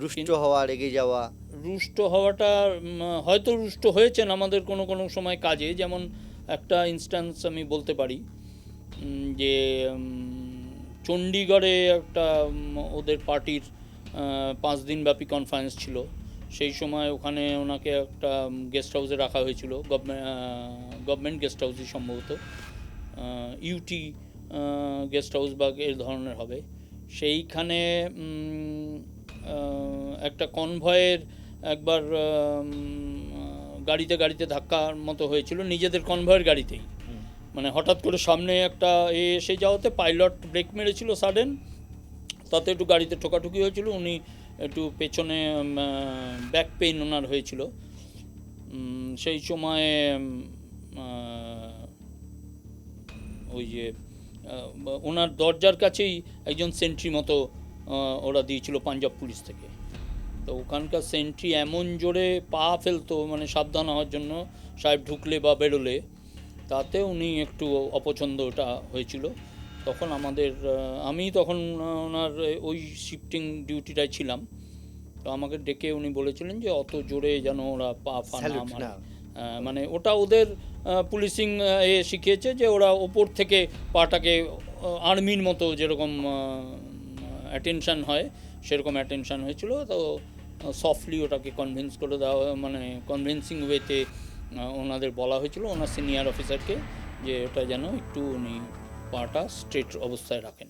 রুষ্ট হওয়া রেগে যাওয়া। রুষ্ট হওয়াটা হয়তো রুষ্ট হয়েছেন আমাদের কোনো কোনো সময় কাজে। যেমন একটা ইনস্ট্যান্স আমি বলতে পারি যে চণ্ডীগড়ে একটা ওদের পার্টির পাঁচ দিনব্যাপী কনফারেন্স ছিল। সেই সময় ওখানে ওনাকে একটা গেস্ট হাউসে রাখা হয়েছিল। গভর্নমেন্ট গেস্ট হাউসই সম্ভবত। ইউটি গেস্ট হাউস বা এর ধরনের হবে। সেইখানে একটা কনভয়ের একবার গাড়িতে গাড়িতে ধাক্কার মতো হয়েছিল নিজেদের কনভয়ের গাড়িতেই। মানে হঠাৎ করে সামনে একটা এ এসে যাওয়াতে পাইলট ব্রেক মেরেছিল সাডেন তাতে একটু গাড়িতে ঠোকাঠুকি হয়েছিল উনি একটু পেছনে ব্যাক পেইন ওনার হয়েছিল। সেই সময়ে ওই যে ওনার দরজার কাছেই একজন সেন্ট্রি মতো ওরা দিয়েছিল পাঞ্জাব পুলিশ থেকে। তো ওখানকার সেন্ট্রি এমন জোরে পা ফেলতো মানে সাবধান হওয়ার জন্য সাহেব ঢুকলে বা বেরোলে তাতে উনি একটু অপছন্দটা হয়েছিল। তখন আমাদের আমি তখন ওনার ওই শিফটিং ডিউটিটায় ছিলাম। তো আমাকে ডেকে উনি বলেছিলেন যে অত জোরে যেন ওরা পা ফা না। আহ, মানে ওটা ওদের পুলিশিং এ শিখিয়েছে যে ওরা ওপর থেকে পাটাকে আর্মির মতো যেরকম অ্যাটেনশন হয়, সেরকম অ্যাটেনশান হয়েছিল। তো সফটলি ওটাকে কনভিন্স করে দেওয়া মানে কনভিন্সিং ওয়েতে ওনাদের বলা হয়েছিল, ওনার সিনিয়র অফিসারকে যে ওটা যেন একটু উনি পাটা স্ট্রেট অবস্থায় রাখেন।